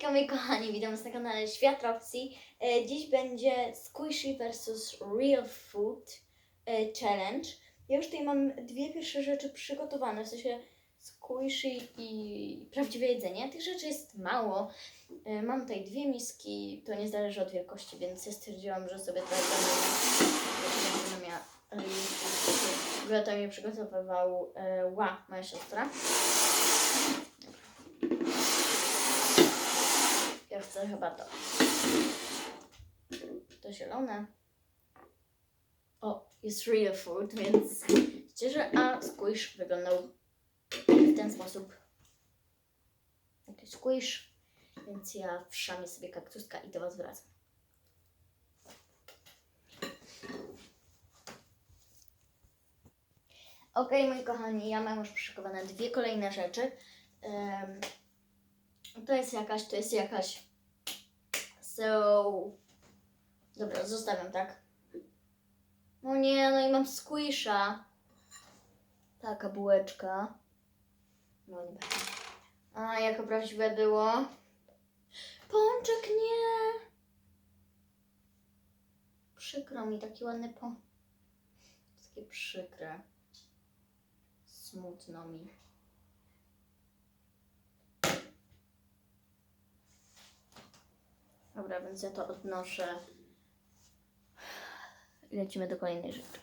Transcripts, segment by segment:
Hejka moi kochani, witam was na kanale Świat Roxy. E, Dziś będzie Squishy vs Real Food e, Challenge. Ja już tutaj mam dwie pierwsze rzeczy przygotowane, w sensie squishy i prawdziwe jedzenie. Tych rzeczy jest mało. E, Mam tutaj dwie miski, to nie zależy od wielkości, więc ja stwierdziłam, że sobie tutaj będę miała ogóle to mi przygotowywał Ła, moja siostra. Ja chcę chyba to. To zielone. O, jest real food, więc cieszę, a squish wyglądał w ten sposób. Taki squish, więc ja wszamię sobie kaktuska i do Was wracam. Ok, moi kochani, ja mam już przyszykowane dwie kolejne rzeczy. Em, to jest jakaś, to jest jakaś. So. Dobra, zostawiam, tak? No nie, no i mam squisha. Taka bułeczka. No nie będzie. A, jako prawdziwe było. Pączek nie. Przykro mi, taki ładny pączek. Takie przykre. Smutno mi. Dobra, więc ja to odnoszę. I lecimy do kolejnej rzeczy.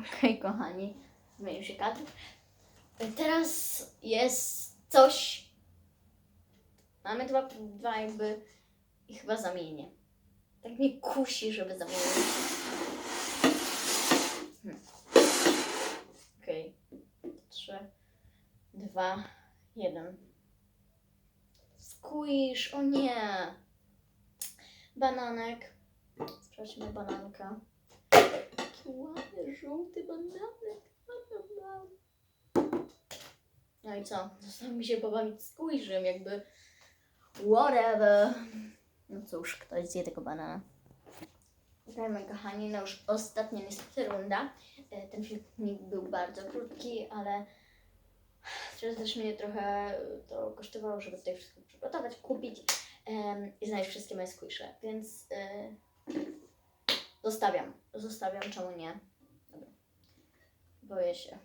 Okej, kochani. Zmienił się kadr. Teraz jest coś. Mamy dwa, dwa jakby i chyba zamienię. Tak mnie kusi, żeby zamienić. Hmm. Okej. Trzy, dwa, jeden. Squish, o nie. Bananek. Sprawdźmy bananka. Taki ładny, żółty bananek. No i co? Zostało mi się pobawić squishem, jakby whatever. No cóż, ktoś zje tego banana. Moi kochani, no już ostatnia niestety runda. E, Ten filmik był bardzo krótki, ale Teraz też mnie trochę to kosztowało, żeby tutaj wszystko przygotować, kupić i znaleźć wszystkie moje squisze, więc e, zostawiam. Zostawiam, czemu nie? Dobra. Boję się.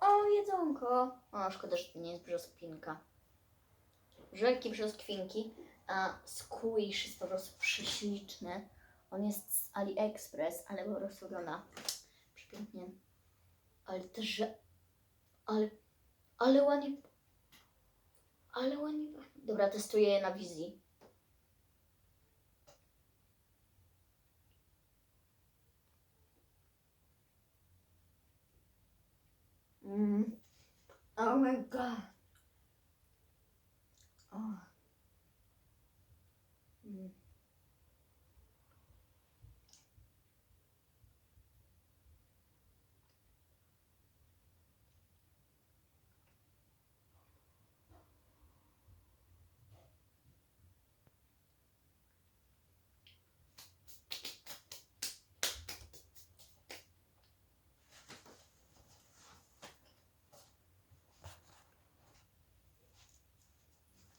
O, jedzonko! O, szkoda, że to nie jest brzoskwinka. Żelki brzoskwinki, a squish jest po prostu prześliczny. On jest z AliExpress, ale po prostu wygląda przepięknie. Ale też, że... Ale... Ale ładnie... Ale ładnie... Dobra, testuję je na wizji. Mm. Oh my god. Oh.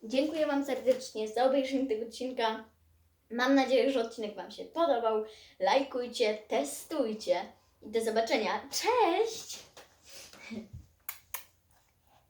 Dziękuję Wam serdecznie za obejrzenie tego odcinka. Mam nadzieję, że odcinek Wam się podobał. Lajkujcie, testujcie i do zobaczenia. Cześć!